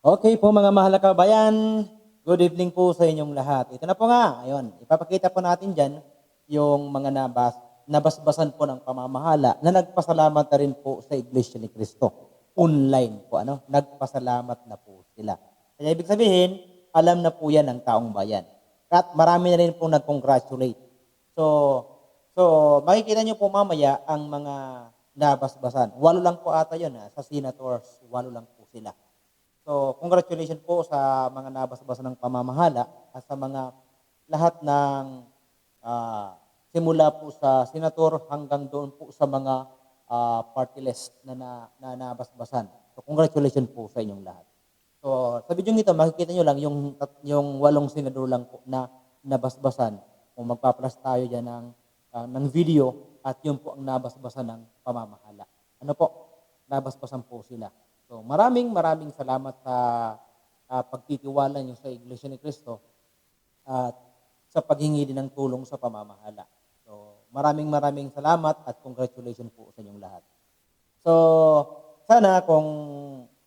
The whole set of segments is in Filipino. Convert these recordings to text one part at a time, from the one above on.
Okay po mga mahal na kabayan, good evening po sa inyong lahat. Ito na po nga, ayun, ipapakita po natin dyan yung mga nabas, nabasbasan po ng pamamahala na nagpasalamat na rin po sa Iglesia ni Cristo. Online po, ano? Nagpasalamat na po sila. Kaya ibig sabihin, alam na po yan ng taong bayan. At marami na rin po nag-congratulate. So, so makikita nyo po mamaya ang mga nabasbasan. Walo lang po ata yun, ha? sa senators, walo lang po sila. So, congratulations po sa mga nabasbasan ng pamamahala at sa mga lahat ng ah, simula po sa senator hanggang doon po sa mga ah, party list na, na, na nabasbasan. So, congratulations po sa inyong lahat. So, sa video ito, makikita nyo lang yung, yung walong senador lang po na nabasbasan. Kung magpapalas tayo dyan ng, ah, ng video at yun po ang nabasbasan ng pamamahala. Ano po? Nabasbasan po sila. So, maraming maraming salamat sa ah, pagtitiwala nyo sa Iglesia ni Cristo at sa paghingi din ng tulong sa pamamahala. So, maraming maraming salamat at congratulations po sa inyong lahat. So, sana kung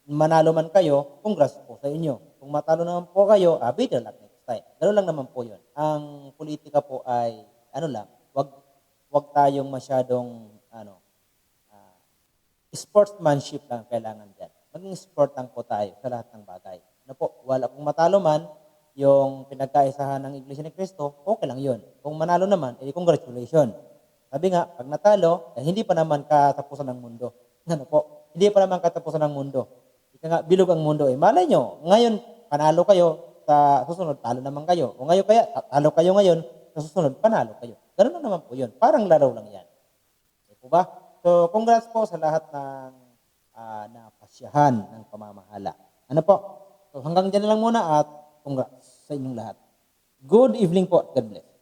manalo man kayo, congrats po sa inyo. Kung matalo naman po kayo, ah, better luck next time. Ganun lang naman po yun. Ang politika po ay, ano lang, wag, wag tayong masyadong, ano, ah, sportsmanship lang kailangan dyan. Maging sport lang po tayo sa lahat ng bagay. Ano po, wala kung matalo man, yung pinagkaisahan ng Iglesia ni Cristo, okay lang yun. Kung manalo naman, eh, congratulations. Sabi nga, pag natalo, eh, hindi pa naman katapusan ng mundo. Ano po? Hindi pa naman katapusan ng mundo. Ika nga, bilog ang mundo. Eh, malay nyo, ngayon, panalo kayo, sa susunod, talo naman kayo. O ngayon kaya, talo kayo ngayon, sa susunod, panalo kayo. Ganun naman po yun. Parang laro lang yan. Okay po ba? So, congrats po sa lahat ng uh, napasyahan ng pamamahala. Ano po? So, hanggang dyan na lang muna at congrats sa inyong lahat. Good evening po. God bless.